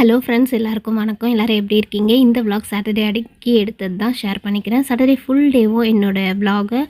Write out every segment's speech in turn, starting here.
Hello friends எல்லாருக்கும் வணக்கம். எல்லோரும் எப்படி இருக்கீங்க? இந்த vlog சாட்டர்டே அடிக்கி எடுத்தது தான் ஷேர் பண்ணிக்கிறேன். சாட்டர்டே ஃபுல் டேவும் என்னோடய vlog-அ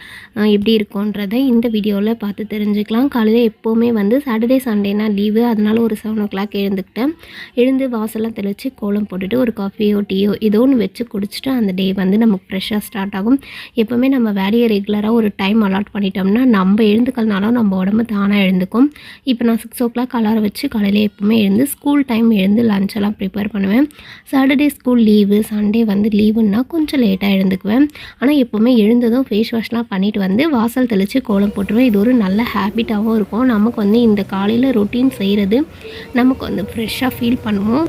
எப்படி இருக்குன்றதை இந்த வீடியோவில் பார்த்து தெரிஞ்சுக்கலாம். காலையில் எப்போவுமே வந்து சாட்டர்டே சண்டேனா லீவு அதனால ஒரு செவன் ஓ கிளாக் எழுந்துக்கிட்டேன். எழுந்து வாசலாம் தெளித்து கோலம் போட்டுட்டு ஒரு காஃபியோ டீயோ ஏதோ ஒன்று வச்சு குடிச்சிட்டு அந்த டே வந்து நமக்கு ஃப்ரெஷ்ஷாக ஸ்டார்ட் ஆகும். எப்போவுமே நம்ம வேலையை ரெகுலராக ஒரு டைம் அலாட் பண்ணிட்டோம்னா நம்ம எழுந்துக்கலனாலும் நம்ம உடம்பு தானாக எழுந்துக்கும். இப்போ நான் சிக்ஸ் ஓ கிளாக் அலாரம் வச்சு காலையில் எப்போவுமே எழுந்து ஸ்கூல் டைம் எழுந்து லஞ்ச் எல்லாம் ப்ரிப்பேர் பண்ணுவேன். சாட்டர்டே ஸ்கூல் லீவு சண்டே வந்து லீவுன்னா கொஞ்சம் லேட்டாக எழுந்துக்குவேன். ஆனால் எப்போவுமே எழுந்ததும் ஃபேஸ் வாஷ்லாம் பண்ணிட்டு வந்து வாசல் தெளித்து கோலம் போட்டுருவேன். இது ஒரு நல்ல ஹேபிட்டாகவும் இருக்கும். நமக்கு வந்து இந்த காலையில் ரொட்டீன் செய்கிறது நமக்கு வந்து ஃப்ரெஷ்ஷாக ஃபீல் பண்ணுவோம்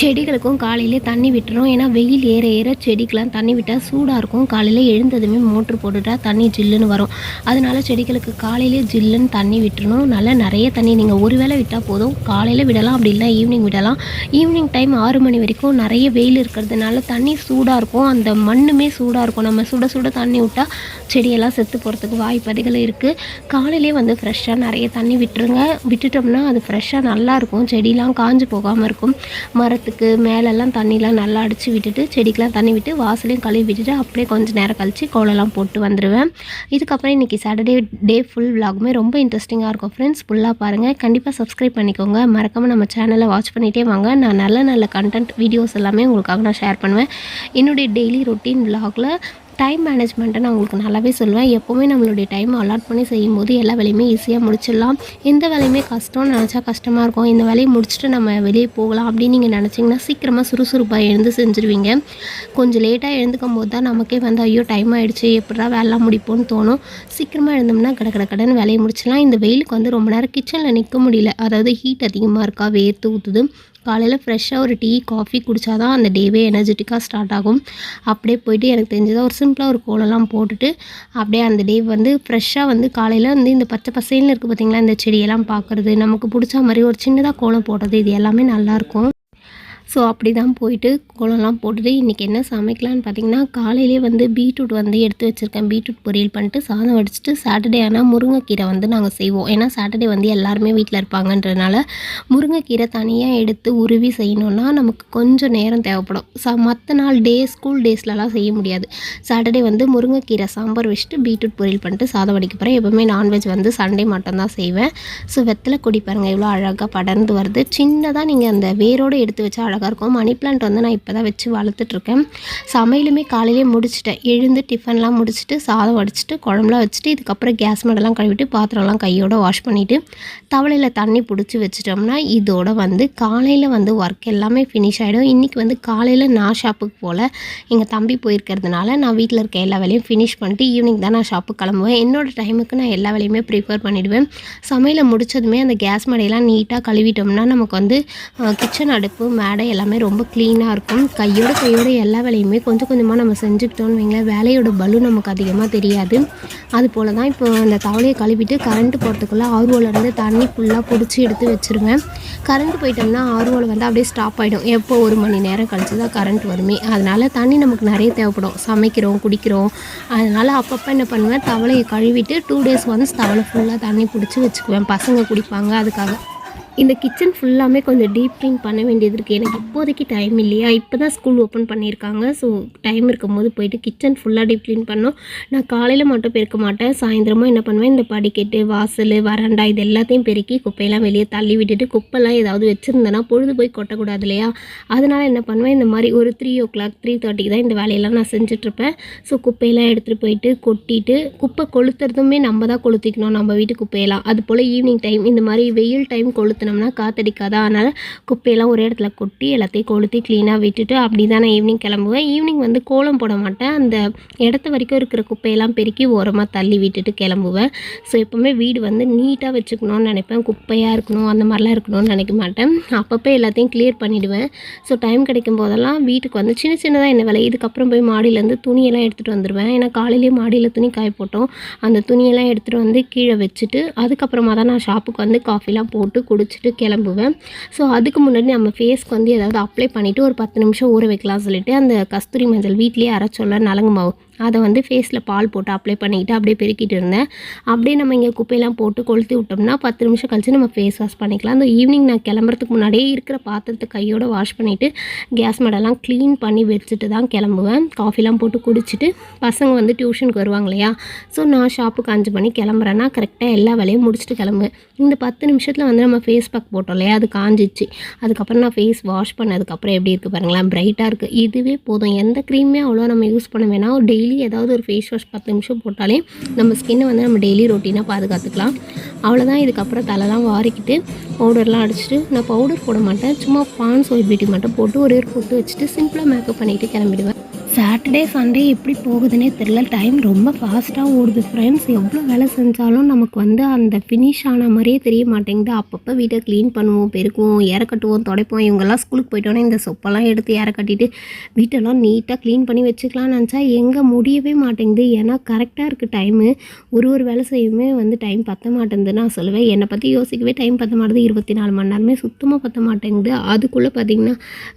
செடிகளுக்கும் காலையிலே தண்ணி விட்டுரும் ஏன்னா வெயில் ஏற ஏற செடிக்கெலாம் தண்ணி விட்டால் சூடாக இருக்கும். காலையில் எழுந்ததுமே மோட்ரு போட்டுட்டா தண்ணி ஜில்லுன்னு வரும். அதனால செடிகளுக்கு காலையிலே ஜில்லுன்னு தண்ணி விட்டுறணும். நல்லா நிறைய தண்ணி நீங்கள் ஒரு வேளை விட்டால் போதும். காலையில் விடலாம் அப்படி இல்லை ஈவினிங் விடலாம். ஈவினிங் டைம் ஆறு மணி வரைக்கும் நிறைய வெயில் இருக்கிறதுனால தண்ணி சூடாக இருக்கும். அந்த மண்ணுமே சூடாக இருக்கும். நம்ம சுட சுட தண்ணி விட்டால் செடியெல்லாம் செத்து போகிறதுக்கு வாய்ப்பதிகள் இருக்குது காலையிலே வந்து ஃப்ரெஷ்ஷாக நிறைய தண்ணி விட்டுருங்க. விட்டுட்டோம்னா அது ஃப்ரெஷ்ஷாக நல்லாயிருக்கும் செடியெலாம் காஞ்சு போகாமல் இருக்கும். மரத்துக்கு மேலெல்லாம் தண்ணிலாம் நல்லா அடித்து விட்டுட்டு செடிக்கெலாம் தண்ணி விட்டு வாசலையும் கழுவி விட்டுட்டு அப்படியே கொஞ்சம் நேரம் கழித்து கோலம்லாம் போட்டு வந்துடுவேன் இதுக்கப்புறம் இன்றைக்கி சாட்டர்டே டே ஃபுல் விலாகுமே ரொம்ப இன்ட்ரெஸ்டிங்காக இருக்கும் ஃப்ரெண்ட்ஸ் ஃபுல்லாக பாருங்கள் கண்டிப்பாக சப்ஸ்கிரைப் பண்ணிக்கோங்க. மறக்காமல் நம்ம சேனலை வாட்ச் பண்ணிகிட்டே வாங்க. நான் நல்ல நல்ல கண்டென்ட் வீடியோஸ் எல்லாமே உங்களுக்காக நான் ஷேர் பண்ணுவேன். என்னுடைய டெய்லி ரொட்டீன் விலாகில் டைம் மேனேஜ்மெண்ட்டை நான் உங்களுக்கு நல்லாவே சொல்லுவேன். எப்போவுமே நம்மளுடைய டைம் அலாட் பண்ணி செய்யும்போது எல்லா வேலையுமே ஈஸியாக முடிச்சிடலாம். எந்த வேலையுமே கஷ்டம்னு நினச்சா கஷ்டமாக இருக்கும். இந்த வேலையை முடிச்சுட்டு நம்ம வெளியே போகலாம் அப்படின்னு நீங்கள் நினச்சிங்கன்னா சீக்கிரமாக சுறுசுறுப்பாக எழுந்து செஞ்சுருவீங்க. கொஞ்சம் லேட்டாக எழுந்துக்கும் போது தான் நமக்கே வந்து ஐயோ டைம் ஆகிடுச்சு எப்படா வேலைலாம் முடிப்போம்னு தோணும். சீக்கிரமாக எழுந்தோம்னா கடை கடை கடன் வேலையை முடிச்சிடலாம். இந்த வெயிலுக்கு வந்து ரொம்ப நேரம் கிச்சனில் நிற்க முடியல. அதாவது ஹீட் அதிகமாக இருக்கா வேர்த்து ஊற்றுது காலையில் ஃப்ரெஷ்ஷாக ஒரு டீ காஃபி குடித்தா தான் அந்த டேவே எனர்ஜெட்டிக்காக ஸ்டார்ட் ஆகும். அப்படியே போயிட்டு எனக்கு தெரிஞ்சதாக ஒரு சிம்பிளாக ஒரு கோலம்லாம் போட்டுட்டு அப்படியே அந்த டே வந்து ஃப்ரெஷ்ஷாக வந்து காலையில் வந்து இந்த பச்சை பசேல்னு இருக்குது பார்த்திங்களா இந்த செடியெல்லாம் பார்க்குறது நமக்கு பிடிச்ச மாதிரி ஒரு சின்னதாக கோலம் போடுறது இது எல்லாமே நல்லாயிருக்கும் ஸோ அப்படி தான் போயிட்டு கோலம்லாம் போட்டுட்டு இன்றைக்கி என்ன சமைக்கலான்னு பார்த்தீங்கன்னா காலையிலே வந்து பீட்ரூட் வந்து எடுத்து வச்சுருக்கேன். பீட்ரூட் பொரியல் பண்ணிட்டு சாதம் வடிச்சிட்டு சாட்டர்டே ஆனால் முருங்கைக்கீரை வந்து நாங்கள் செய்வோம். ஏன்னா சாட்டர்டே வந்து எல்லாருமே வீட்டில் இருப்பாங்கன்றனால முருங்கைக்கீரை தனியாக எடுத்து உருவி செய்யணுன்னா நமக்கு கொஞ்சம் நேரம் தேவைப்படும். ச மற்ற நாள் டே ஸ்கூல் டேஸ்லலாம் செய்ய முடியாது. சாட்டர்டே வந்து முருங்கைக்கீரை சாம்பார் வச்சுட்டு பீட்ரூட் பொரியல் பண்ணிட்டு சாதம் வடிக்க போகிறேன் எப்போவுமே நான்வெஜ் வந்து சண்டே மட்டும்தான் செய்வேன். ஸோ வெத்தலை கொடி பாருங்கள் எவ்வளோ அழகாக படர்ந்து வருது. சின்னதாக நீங்கள் அந்த வேரோடு எடுத்து வச்சா அழகாக இருக்கும். மணி பிளான்ட் வந்து நான் இப்போ தான் வச்சு வளர்த்துட்ருக்கேன் சமையலுமே காலையிலே முடிச்சிட்டேன். எழுந்து டிஃபன்லாம் முடிச்சுட்டு சாதம் வடிச்சிட்டு குழம்புலாம் வச்சுட்டு இதுக்கப்புறம் கேஸ் மடலாம் கழுவிட்டு பாத்திரம்லாம் கையோட வாஷ் பண்ணிவிட்டு தவளையில் தண்ணி பிடிச்சி வச்சிட்டோம்னா இதோட வந்து காலையில் வந்து ஒர்க் எல்லாமே ஃபினிஷ் ஆகிடும் இன்றைக்கி வந்து காலையில் நான் ஷாப்புக்கு போல் எங்கள் தம்பி போயிருக்கிறதுனால நான் வீட்டில் இருக்க எல்லா வேலையும் ஃபினிஷ் பண்ணிட்டு ஈவினிங் தான் நான் ஷாப்புக்கு கிளம்புவேன். என்னோடய டைமுக்கு நான் எல்லா வேலையுமே ப்ரிஃபர் பண்ணிவிடுவேன் சமையலை முடிச்சதுமே அந்த கேஸ் மடையெல்லாம் நீட்டாக கழுவிட்டோம்னா நமக்கு வந்து கிச்சன் அடுப்பு மேடை எல்லாமே ரொம்ப க்ளீனாக இருக்கும். கையோட கையோட எல்லா வேலையுமே கொஞ்சம் கொஞ்சமாக நம்ம செஞ்சுக்கிட்டோம்னு வைங்களேன். வேலையோட பலு நமக்கு அதிகமாக தெரியாது. அது போல் தான் இப்போ அந்த தவளையை கழுவிட்டு கரண்ட் போகிறதுக்குள்ளே ஆர்வோலேருந்து தண்ணி ஃபுல்லாக பிடிச்சி எடுத்து வச்சுருவேன் கரண்ட் போயிட்டோம்னா ஆர்வோவில் வந்து அப்படியே ஸ்டாப் ஆகிடும் எப்போ ஒரு மணி நேரம் கழிச்சு தான் கரண்ட் வருமே. அதனால் தண்ணி நமக்கு நிறைய தேவைப்படும். சமைக்கிறோம் குடிக்கிறோம். அதனால் அப்பப்போ என்ன பண்ணுவேன்? தவளையை கழுவிட்டு டூ டேஸ் ஒன்ஸ் தவளை ஃபுல்லாக தண்ணி பிடிச்சி வச்சுக்குவேன். பசங்க குடிப்பாங்க அதுக்காக. இந்த கிச்சன் ஃபுல்லாமே கொஞ்சம் டீப் க்ளீன் பண்ண வேண்டியது இருக்குது எனக்கு இப்போதைக்கு டைம் இல்லையா? இப்போ தான் ஸ்கூல் ஓப்பன் பண்ணியிருக்காங்க. ஸோ டைம் இருக்கும்போது போயிட்டு கிச்சன் ஃபுல்லாக டீப் க்ளீன் பண்ணோம் நான் காலையில் மட்டும் பெருக்க மாட்டேன். சாயந்தரமும் என்ன பண்ணுவேன்? இந்த படிக்கட்டு வாசல் வராண்டா இது எல்லாத்தையும் பெருக்கி குப்பையெல்லாம் வெளியே தள்ளி விட்டுட்டு குப்பைலாம் ஏதாவது வச்சுருந்தேன்னா பொழுது போய் கொட்டக்கூடாது இல்லையா? அதனால் என்ன பண்ணுவேன்? இந்த மாதிரி ஒரு த்ரீ ஓ கிளாக் த்ரீ தேர்ட்டிக்கு தான் இந்த வேலையெல்லாம் நான் செஞ்சுட்ருப்பேன். ஸோ குப்பையெல்லாம் எடுத்துகிட்டு போயிட்டு கொட்டிட்டு குப்பை கொளுத்துறதுமே நம்ம தான் கொளுத்திக்கணும். நம்ம வீட்டு குப்பையெல்லாம். அது போல் ஈவினிங் டைம் இந்த மாதிரி வெயில் டைம் கொளுத்து ஊற்றினோம்னா காற்றடிக்காது அதனால் குப்பையெல்லாம் ஒரே இடத்துல கொட்டி எல்லாத்தையும் கொளுத்தி க்ளீனாக விட்டுட்டு அப்படி தான் நான் ஈவினிங் கிளம்புவேன். ஈவினிங் வந்து கோலம் போட மாட்டேன். அந்த இடத்து வரைக்கும் இருக்கிற குப்பையெல்லாம் பெருக்கி ஓரமாக தள்ளி விட்டுட்டு கிளம்புவேன். ஸோ எப்போவுமே வீடு வந்து நீட்டாக வச்சுக்கணும்னு நினைப்பேன். குப்பையாக இருக்கணும் அந்த மாதிரிலாம் இருக்கணும்னு நினைக்க மாட்டேன். அப்பப்போ எல்லாத்தையும் கிளியர் பண்ணிவிடுவேன் ஸோ டைம் கிடைக்கும் போதெல்லாம் வீட்டுக்கு வந்து சின்ன சின்னதாக என்ன வேலை? இதுக்கப்புறம் போய் மாடியிலேருந்து துணியெல்லாம் எடுத்துகிட்டு வந்துடுவேன். ஏன்னா காலையிலேயே மாடியில் துணி காய போட்டோம். அந்த துணியெல்லாம் எடுத்துகிட்டு வந்து கீழே வச்சுட்டு அதுக்கப்புறமா தான் நான் ஷாப்புக்கு வந்து காஃபிலாம் போட்டு குடிச்சிட்டு கிளம்புவேன். ஸோ அதுக்கு முன்னாடி நம்ம ஃபேஸ்க்கு வந்து ஏதாவது அப்ளை பண்ணிவிட்டு ஒரு பத்து நிமிஷம் ஊற வைக்கலாம் சொல்லிவிட்டு அந்த கஸ்தூரி மஞ்சள் வீட்லேயே அரைச்சோல்ல நலங்கு மாவு. அதை வந்து ஃபேஸில் பால் போட்டு அப்ளை பண்ணிக்கிட்டு அப்படியே பெருக்கிட்டு இருந்தேன். அப்படியே நம்ம இங்கே குப்பையெல்லாம் போட்டு கொளுத்தி விட்டோம்னா பத்து நிமிஷம் கழிச்சு நம்ம ஃபேஸ் வாஷ் பண்ணிக்கலாம். அந்த ஈவினிங் நான் கிளம்புறதுக்கு முன்னாடியே இருக்கிற பாத்திரத்தை கையோடு வாஷ் பண்ணிவிட்டு கேஸ் மடெல்லாம் க்ளீன் பண்ணி வச்சுட்டு தான் கிளம்புவேன். காஃபிலாம் போட்டு குடிச்சிட்டு பசங்க வந்து டியூஷனுக்கு வருவாங்க இல்லையா? ஸோ நான் ஷாப்புக்கு அஞ்சு மணி கிளம்புறேன்னா கரெக்டாக எல்லா வேலையும் முடிச்சுட்டு கிளம்புவேன். இந்த பத்து நிமிஷத்தில் வந்து நம்ம ஃபேஸ் பேக் போட்டோம் இல்லையா? அது காஞ்சிச்சு. அதுக்கப்புறம் நான் ஃபேஸ் வாஷ் பண்ணதுக்கப்புறம் எப்படி இருக்குது பாருங்களேன் பிரைட்டாக இருக்குது இதுவே போதும். எந்த க்ரீமே அவ்வளோ நம்ம யூஸ் பண்ண வேணாம். டெய்லி ஏதாவது ஒரு ஃபேஸ் வாஷ் பத்து நிமிஷம் போட்டாலே நம்ம ஸ்கின்னை வந்து நம்ம டெய்லி ரொட்டீனாக பாதுகாத்துக்கலாம். அவ்வளோதான் இதுக்கப்புறம் தலைலாம் வாரிக்கிட்டு பவுடர்லாம் அடிச்சுட்டு நான் பவுடர் போட மாட்டேன். சும்மா பான்ஸ் ஒயிட் பியூட்டி மட்டும் போட்டு ஒரே ஒரு பொட்டு வச்சுட்டு சிம்பிளாக மேக்கப் பண்ணிவிட்டு கிளம்பிடுவேன். சாட்டர்டே சண்டே எப்படி போகுதுன்னே தெரில டைம் ரொம்ப ஃபாஸ்ட்டாக ஓடுது ஃப்ரெண்ட்ஸ் எவ்வளோ வேலை செஞ்சாலும் நமக்கு வந்து அந்த ஃபினிஷ் ஆன மாதிரியே தெரிய மாட்டேங்குது. அப்பப்போ வீட்டை க்ளீன் பண்ணுவோம் பெருக்குவோம் ஏற கட்டுவோம் துடைப்போம். இவங்கெல்லாம் ஸ்கூலுக்கு போயிட்டோன்னே இந்த சொப்பெல்லாம் எடுத்து ஏற கட்டிட்டு வீட்டெல்லாம் நீட்டாக க்ளீன் பண்ணி வச்சுக்கலாம்னு நினச்சா எங்கே முடியவே மாட்டேங்குது. ஏன்னா கரெக்டாக இருக்குது டைமு ஒரு ஒரு வேலை செய்யுமே வந்து டைம் பத்த மாட்டேங்குது நான் சொல்லுவேன். என்னை பற்றி யோசிக்கவே டைம் பத்த மாட்டேது இருபத்தி நாலு மணி நேரமே சுத்தமாக பத்த மாட்டேங்குது. அதுக்குள்ளே பார்த்திங்கன்னா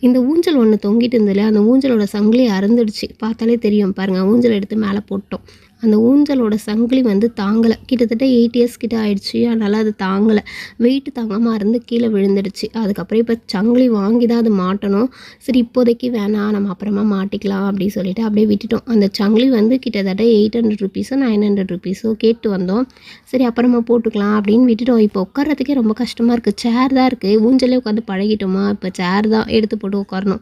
இந்த ஊஞ்சல் ஒன்று தொங்கிட்டு இருந்ததில்ல அந்த ஊஞ்சலோட சங்கிலி அறந்துடுச்சு. பார்த்தாலே தெரியும். பாருங்கள் ஊஞ்சல் எடுத்து மேலே போட்டோம். அந்த ஊஞ்சலோட சங்கிலி வந்து தாங்கலை. கிட்டத்தட்ட எயிட் இயர்ஸ் கிட்ட ஆயிடுச்சு. அதனால் அது தாங்கலை. வெயிட் தாங்காமல் இருந்து கீழே விழுந்துடுச்சு. அதுக்கப்புறம் இப்போ சங்கிலி வாங்கி தான் அது மாட்டணும். சரி இப்போதைக்கு வேணாம். நம்ம அப்புறமா மாட்டிக்கலாம் அப்படின்னு சொல்லிட்டு அப்படியே விட்டுட்டோம். அந்த சங்கிலி வந்து கிட்டத்தட்ட எயிட் ஹண்ட்ரட் ருபீஸோ நைன் ஹண்ட்ரட் ருபீஸோ கேட்டு வந்தோம். சரி அப்புறமா போட்டுக்கலாம் அப்படின்னு விட்டுட்டோம். இப்போ உட்கார்றதுக்கே ரொம்ப கஷ்டமாக இருக்குது சேர் தான் இருக்குது ஊஞ்சலே உட்காந்து பழகிட்டோமா? இப்போ சேர் தான் எடுத்து போட்டு உட்காரணும்.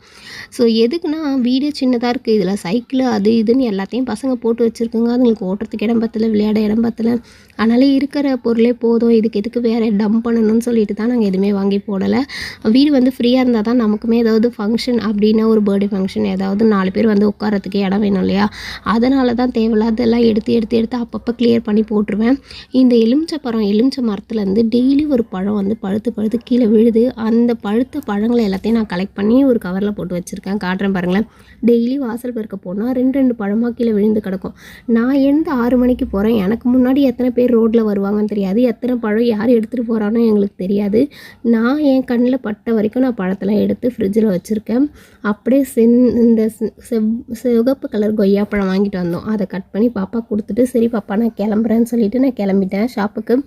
ஸோ எதுக்குன்னா வீடு சின்னதாக இருக்குது இதில் சைக்கிள் அது இதுன்னு எல்லாத்தையும் பசங்க போட்டு வச்சுருக்குங்க. அதுங்களுக்கு ஓட்டுறதுக்கு இடம் பத்தல விளையாட இடம் பத்தல. அதனால் இருக்கிற பொருளே போதும். இதுக்கு எதுக்கு வேறு டம்ப் பண்ணணும்னு சொல்லிட்டு தான் நாங்கள் எதுவுமே வாங்கி போடலை. வீடு வந்து ஃப்ரீயாக இருந்தால் தான் நமக்குமே ஏதாவது ஃபங்க்ஷன் அப்படின்னா ஒரு பர்த்டே ஃபங்க்ஷன் ஏதாவது நாலு பேர் வந்து உட்காரத்துக்கு இடம் வேணும் இல்லையா? அதனால தான் தேவையில்லாதெல்லாம் எடுத்து எடுத்து எடுத்து அப்பப்போ கிளியர் பண்ணி போட்டுருவேன். இந்த எலுமிச்சை பழம் எலுமிச்சை மரத்துலேருந்து டெய்லி ஒரு பழம் வந்து பழுத்து பழுத்து கீழே விழுது. அந்த பழுத்த பழங்களை எல்லாத்தையும் நான் கலெக்ட் பண்ணி ஒரு கவரில் போட்டு வச்சுருக்கேன். காட்டுறேன் பாருங்களேன். டெய்லி வாசல் பெருக்க போனால் ரெண்டு ரெண்டு பழமாக கீழே விழுந்து கிடக்கும். நான் எந்த ஆறு மணிக்கு போகிறேன் எனக்கு முன்னாடி எத்தனை பேர் ரோட்டில் வருவாங்கன்னு தெரியாது. எத்தனை பழம் யார் எடுத்துகிட்டு போகிறானோ எங்களுக்கு தெரியாது. நான் என் கண்ணில் பட்ட வரைக்கும் நான் பழத்தெல்லாம் எடுத்து ஃப்ரிட்ஜில் வச்சுருக்கேன். அப்படியே சென் இந்த செவ் சிவப்பு கலர் கொய்யாப்பழம் வாங்கிட்டு வந்தோம். அதை கட் பண்ணி பாப்பா கொடுத்துட்டு சரி பாப்பா நான் கிளம்புறேன்னு சொல்லிட்டு நான் கிளம்பிட்டேன் ஷாப்புக்கு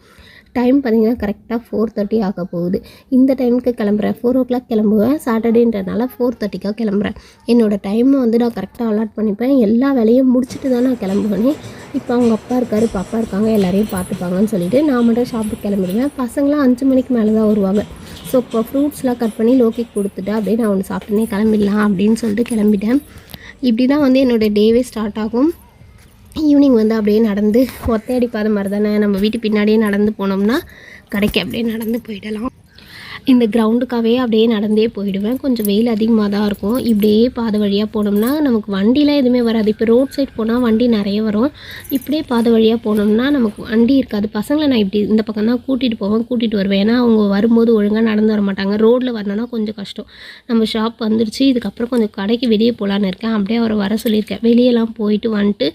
டைம் பார்த்தீங்கன்னா கரெக்டாக ஃபோர் தேர்ட்டி ஆக போகுது. இந்த டைமுக்கு கிளம்புறேன். ஃபோர் ஓ கிளாக் கிளம்புவேன். சாட்டர்டேன்றனால ஃபோர் தேர்ட்டிக்காக கிளம்புறேன். என்னோடய டைமை வந்து நான் கரெக்டாக அலாட் பண்ணிப்பேன். எல்லா வேலையும் முடிச்சுட்டு தான் நான் கிளம்புவேனே. இப்போ அவங்க அப்பா இருக்காரு பாப்பா இருக்காங்க எல்லாரையும் பார்த்துப்பாங்கன்னு சொல்லிட்டு நான் மட்டும் ஷாப்புக்கு கிளம்பிடுவேன். பசங்களாம் அஞ்சு மணிக்கு மேலே தான் வருவாங்க. ஸோ இப்போ ஃப்ரூட்ஸ்லாம் கட் பண்ணி லோக்கிக்கு கொடுத்துட்டு அப்படியே நான் ஒன்று சாப்பிட்டுனே கிளம்பிடலாம் அப்படின்னு சொல்லிட்டு கிளம்பிட்டேன். இப்படி தான் வந்து என்னோடய டேவே ஸ்டார்ட் ஆகும். ஈவினிங் வந்து அப்படியே நடந்து ஒத்தையடிப்பாத மாதிரி தானே நம்ம வீட்டு பின்னாடியே நடந்து போனோம்னா கடைக்கு அப்படியே நடந்து போயிடலாம். இந்த கிரவுண்டுக்காகவே அப்படியே நடந்தே போயிடுவேன். கொஞ்சம் வெயில் அதிகமாக தான் இருக்கும். இப்படியே பாதை வழியாக போனோம்னா நமக்கு வண்டிலாம் எதுவுமே வராது. இப்போ ரோட் சைட் போனால் வண்டி நிறைய வரும். இப்படியே பாதை வழியாக போனோம்னா நமக்கு வண்டி இருக்காது. பசங்களை நான் இப்படி இந்த பக்கம் தான் கூட்டிகிட்டு போவேன் கூட்டிகிட்டு வருவேன். ஏன்னா அவங்க வரும்போது ஒழுங்காக நடந்து வர மாட்டாங்க. ரோட்டில் வரணும்னா கொஞ்சம் கஷ்டம். நம்ம ஷாப் வந்துருச்சு. இதுக்கப்புறம் கொஞ்சம் கடைக்கு வெளியே போகலான்னு இருக்கேன். அப்படியே அவரை வர சொல்லியிருக்கேன். வெளியெல்லாம் போயிட்டு வந்துட்டு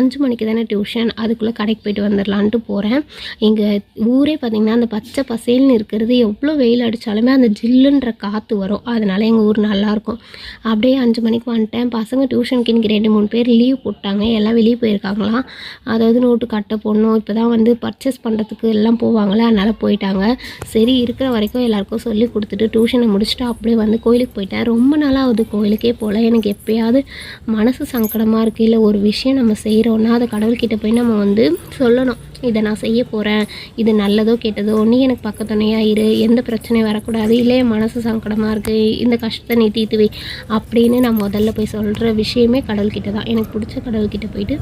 அஞ்சு மணிக்கு தானே டியூஷன் அதுக்குள்ளே கடைக்கு போயிட்டு வந்துடலான்ட்டு போகிறேன் எங்கள் ஊரே பார்த்திங்கன்னா அந்த பச்சை பசேல்னு இருக்கிறது எவ்வளோ வெயில் அடித்தாலுமே அந்த ஜில்லுன்ற காற்று வரும். அதனால எங்கள் ஊர் நல்லாயிருக்கும் அப்படியே அஞ்சு மணிக்கு வந்துட்டேன். பசங்க டியூஷனுக்கு இன்றைக்கி ரெண்டு மூணு பேர் லீவ் போட்டாங்க. எல்லாம் வெளியே போயிருக்காங்களாம். அதாவது நோட்டு கட்ட போடணும். இப்போ தான் வந்து பர்ச்சேஸ் பண்ணுறதுக்கு எல்லாம் போவாங்களே அதனால் போயிட்டாங்க. சரி இருக்கிற வரைக்கும் எல்லாருக்கும் சொல்லி கொடுத்துட்டு டியூஷனை முடிச்சுட்டு அப்படியே வந்து கோயிலுக்கு போயிட்டேன். ரொம்ப நாளாக கோயிலுக்கே போகல. எனக்கு எப்போயாவது மனசு சங்கடமாக இருக்குது இல்லை ஒரு விஷயம் நம்ம செய்கிறோன்னா அதை கடவுள்கிட்ட போய் நம்ம வந்து சொல்லணும். இதை நான் செய்ய போகிறேன் இது நல்லதோ கெட்டதோ நீ எனக்கு பக்கத்துணையாக இரு எந்த பிரச்சனையும் வரக்கூடாது இல்லை என் மனசு சங்கடமாக இருக்குது இந்த கஷ்டத்தை நீ தீத்துவை அப்படின்னு நான் முதல்ல போய் சொல்கிற விஷயமே கடவுள்கிட்ட தான். எனக்கு பிடிச்ச கடவுள்கிட்ட போயிட்டு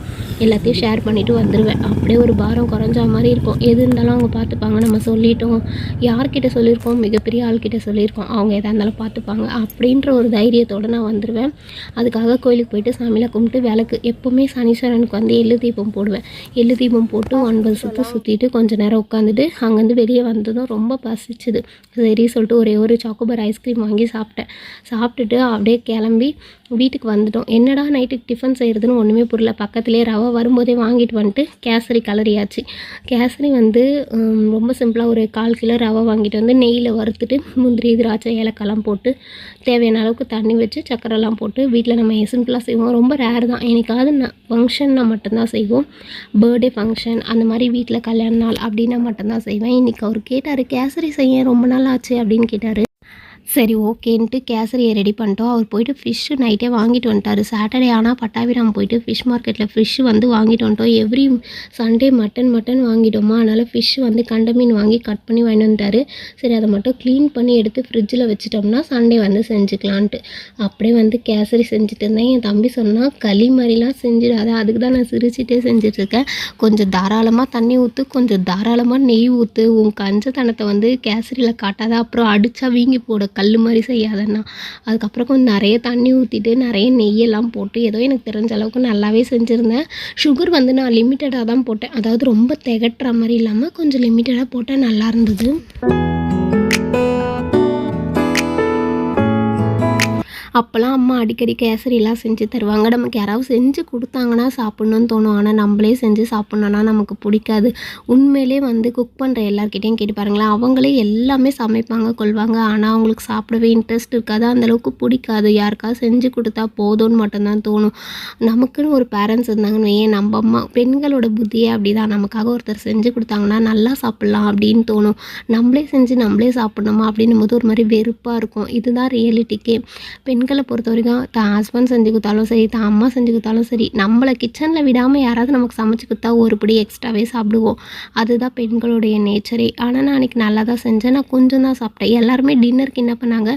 எல்லாத்தையும் ஷேர் பண்ணிவிட்டு வந்துடுவேன் அப்படியே ஒரு பாரம் குறைஞ்ச மாதிரி இருக்கும். எது இருந்தாலும் அவங்க பார்த்துப்பாங்க. நம்ம சொல்லிட்டோம். யார்கிட்ட சொல்லியிருக்கோம்? மிகப்பெரிய ஆள்கிட்ட சொல்லியிருக்கோம். அவங்க எதாக இருந்தாலும் பார்த்துப்பாங்க. அப்படின்ற ஒரு தைரியத்தோடு நான் வந்துடுவேன் அதுக்காக கோயிலுக்கு போயிட்டு சாமியில் கும்பிட்டு விளக்கு. எப்போவுமே சனீஸ்வரனுக்கு வந்து எள்ளு தீபம் போடுவேன். எள்ளு தீபம் போட்டு ஒன்பது ஐம்பது சுற்று சுற்றிட்டு கொஞ்ச நேரம் உட்காந்துட்டு அங்கேருந்து வெளியே வந்ததும் ரொம்ப பசிச்சுது. சரி சொல்லிட்டு ஒரே ஒரு சாக்கோபார் ஐஸ்கிரீம் வாங்கி சாப்பிட்டேன். சாப்பிட்டுட்டு அப்படியே கிளம்பி வீட்டுக்கு வந்துட்டோம். என்னடா நைட்டுக்கு டிஃபன் செய்கிறதுன்னு ஒன்றுமே புரியல. பக்கத்துலேயே ரவை வரும்போதே வாங்கிட்டு வந்துட்டு கேசரி கலரியாச்சு. கேசரி வந்து ரொம்ப சிம்பிளாக ஒரு கால் கிலோ ரவை வாங்கிட்டு வந்து நெய்யில் வறுத்துட்டு முந்திரி திராட்சை ஏலக்காய்லாம் போட்டு தேவையான அளவுக்கு தண்ணி வச்சு சக்கரைலாம் போட்டு வீட்டில் நம்ம சிம்பிளாக செய்வோம். ரொம்ப ரேர் தான். எனக்காவது நான் ஃபங்க்ஷன்னா மட்டும்தான் செய்வோம். பர்த்டே ஃபங்க்ஷன் அந்த மாதிரி வீட்டில் கல்யாண நாள் அப்படின்னா மட்டும்தான் செய்வேன். இன்றைக்கி அவர் கேட்டார் கேசரி செய்ய ரொம்ப நாள் ஆச்சு அப்படின்னு கேட்டார். சரி ஓகேன்ட்டு கேசரியை ரெடி பண்ணிட்டோம். அவர் போயிட்டு ஃபிஷ்ஷு நைட்டே வாங்கிட்டு வந்துட்டார். சாட்டர்டே ஆனால் பட்டாபிராம் போயிட்டு ஃபிஷ் மார்க்கெட்டில் ஃபிஷ் வந்து வாங்கிட்டு வந்துட்டோம். எவ்ரி சண்டே மட்டன் மட்டன் வாங்கிட்டோமா? அதனால் ஃபிஷ் வந்து கண்ட மீன் வாங்கி கட் பண்ணி வாங்கிட்டு வந்துட்டார். சரி அதை மட்டும் க்ளீன் பண்ணி எடுத்து ஃப்ரிட்ஜில் வச்சுட்டோம்னா சண்டே வந்து செஞ்சுக்கலான்ட்டு. அப்படியே வந்து கேசரி செஞ்சுட்டு இருந்தேன். என் தம்பி சொன்னால் களி மாதிரிலாம் செஞ்சிடாத. அதுக்கு தான் நான் சிரிச்சிட்டே செஞ்சிட்ருக்கேன் கொஞ்சம் தாராளமாக தண்ணி ஊற்று கொஞ்சம் தாராளமாக நெய் ஊற்று உன் கஞ்சத்தனத்தை வந்து கேசரியில் காட்டாத. அப்புறம் அடித்தா வீங்கி போட. கல் மாதிரி செய்யாதண்ணா. அதுக்கப்புறம் கொஞ்சம் நிறைய தண்ணி ஊற்றிட்டு நிறைய நெய்யெல்லாம் போட்டு ஏதோ எனக்கு தெரிஞ்ச அளவுக்கு நல்லாவே செஞ்சுருந்தேன். சுகர் வந்து நான் லிமிட்டடாக தான் போட்டேன். அதாவது ரொம்ப திகட்டுற மாதிரி இல்லாமல் கொஞ்சம் லிமிட்டடாக போட்டால் நல்லா இருந்தது. அப்போல்லாம் அம்மா அடிக்கடி கேசரிலாம் செஞ்சு தருவாங்க. நமக்கு யாராவது செஞ்சு கொடுத்தாங்கன்னா சாப்பிட்ணுன்னு தோணும். ஆனால் நம்மளே செஞ்சு சாப்பிட்ணுன்னா நமக்கு பிடிக்காது. உண்மையிலே வந்து குக் பண்ணுற எல்லாருக்கிட்டையும் கேட்டு பாருங்களேன். அவங்களே எல்லாமே சமைப்பாங்க கொள்வாங்க. ஆனால் அவங்களுக்கு சாப்பிடவே இன்ட்ரெஸ்ட் இருக்காது. அந்தளவுக்கு பிடிக்காது. யாருக்காவது செஞ்சு கொடுத்தா போதும்னு மட்டும்தான் தோணும். நமக்குன்னு ஒரு பேரண்ட்ஸ் இருந்தாங்கன்னு ஏன் நம்ம அம்மா பெண்களோட புத்தியே அப்படி தான் நமக்காக ஒருத்தர் செஞ்சு கொடுத்தாங்கன்னா நல்லா சாப்பிட்லாம் அப்படின்னு தோணும். நம்மளே செஞ்சு நம்மளே சாப்பிட்ணுமா அப்படின்னும் போது ஒரு மாதிரி வெறுப்பாக இருக்கும். இதுதான் ரியாலிட்டிக்கே பெண்களை பொறுத்த வரைக்கும் தான் ஹஸ்பண்ட் செஞ்சு கொடுத்தாலும் சரி தான் அம்மா செஞ்சு கொடுத்தாலும் சரி நம்மளை கிச்சனில் விடாமல் யாராவது நமக்கு சமைச்சு கொடுத்தா ஒரு படி எக்ஸ்ட்ராவே சாப்பிடுவோம். அதுதான் பெண்களுடைய நேச்சரே ஆனால் நான் அன்றைக்கி நல்லா தான் செஞ்சேன். நான் கொஞ்சம் தான் சாப்பிட்டேன். எல்லாருமே டின்னருக்கு என்ன பண்ணாங்க?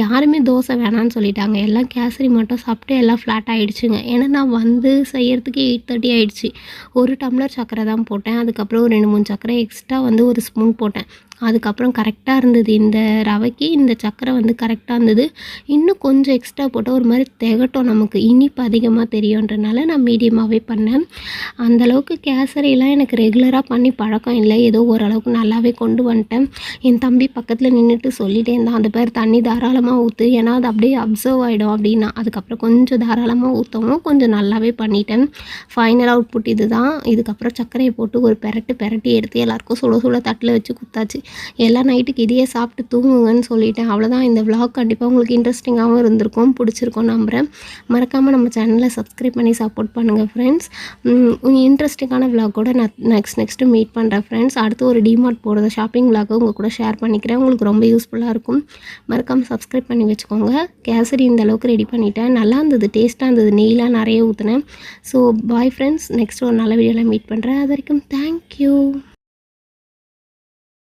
யாருமே தோசை வேணான்னு சொல்லிட்டாங்க. எல்லாம் கேசரி மட்டும் சாப்பிட்டு எல்லாம் ஃப்ளாட் ஆகிடுச்சுங்க ஏன்னா நான் வந்து செய்யறதுக்கு எயிட் தேர்ட்டி ஆகிடுச்சு ஒரு டம்ளர் சக்கரை தான் போட்டேன். அதுக்கப்புறம் ஒரு ரெண்டு மூணு சக்கரை எக்ஸ்ட்ரா வந்து ஒரு ஸ்பூன் போட்டேன். அதுக்கப்புறம் கரெக்டாக இருந்தது. இந்த ரவைக்கு இந்த சர்க்கரை வந்து கரெக்டாக இருந்தது. இன்னும் கொஞ்சம் எக்ஸ்ட்ரா போட்டால் ஒரு மாதிரி திகட்டும் நமக்கு. இனிப்பு அதிகமாக தெரியுன்றனால நான் மீடியமாகவே பண்ணேன். அந்தளவுக்கு கேசரிலாம் எனக்கு ரெகுலராக பண்ணி பழக்கம் இல்லை. ஏதோ ஓரளவுக்கு நல்லாவே கொண்டு வந்துட்டேன். என் தம்பி பக்கத்தில் நின்றுட்டு சொல்லிட்டே இருந்தான். அந்த பேர் தண்ணி தாராளமாக ஊற்று ஏன்னா அது அப்படியே அப்சர்வ் ஆகிடும் அப்படின்னா. அதுக்கப்புறம் கொஞ்சம் தாராளமாக ஊற்றவும் கொஞ்சம் நல்லாவே பண்ணிட்டேன். ஃபைனல் அவுட்புட் இது தான் இதுக்கப்புறம் சர்க்கரையை போட்டு ஒரு பெரட்டு பெரட்டி எடுத்து எல்லாருக்கும் சுட சுட தட்டில் வச்சு குத்தாச்சு. எல்லா நைட்டுக்கு இதையே சாப்பிட்டு தூங்குங்கன்னு சொல்லிட்டேன் அவ்வளோதான் இந்த vlog கண்டிப்பாக உங்களுக்கு இன்ட்ரெஸ்டிங்காகவும் இருந்திருக்கும் பிடிச்சிருக்கும் நம்புகிறேன் மறக்காமல் நம்ம சேனலை சப்ஸ்கிரைப் பண்ணி சப்போர்ட் பண்ணுங்கள் ஃப்ரெண்ட்ஸ் இன்ட்ரெஸ்டிங்கான vlog-ஓட நான் நெக்ஸ்ட் நெக்ஸ்ட்டு மீட் பண்ணுறேன் ஃப்ரெண்ட்ஸ் அடுத்து ஒரு டிமார்ட் போகிறத ஷாப்பிங் vlog உங்கள் கூட ஷேர் பண்ணிக்கிறேன். உங்களுக்கு ரொம்ப யூஸ்ஃபுல்லாக இருக்கும். மறக்காமல் சப்ஸ்கிரைப் பண்ணி வச்சுக்கோங்க. கேசரி இந்த அளவுக்கு ரெடி பண்ணிட்டேன். நல்லா இருந்தது டேஸ்ட்டாக இருந்தது. நெய்லாம் நிறைய ஊற்றினேன் ஸோ பாய் ஃப்ரெண்ட்ஸ் நெக்ஸ்ட் ஒரு நல்ல வீடியோவில் மீட் பண்ணுறேன் அது வரைக்கும் தேங்க்யூ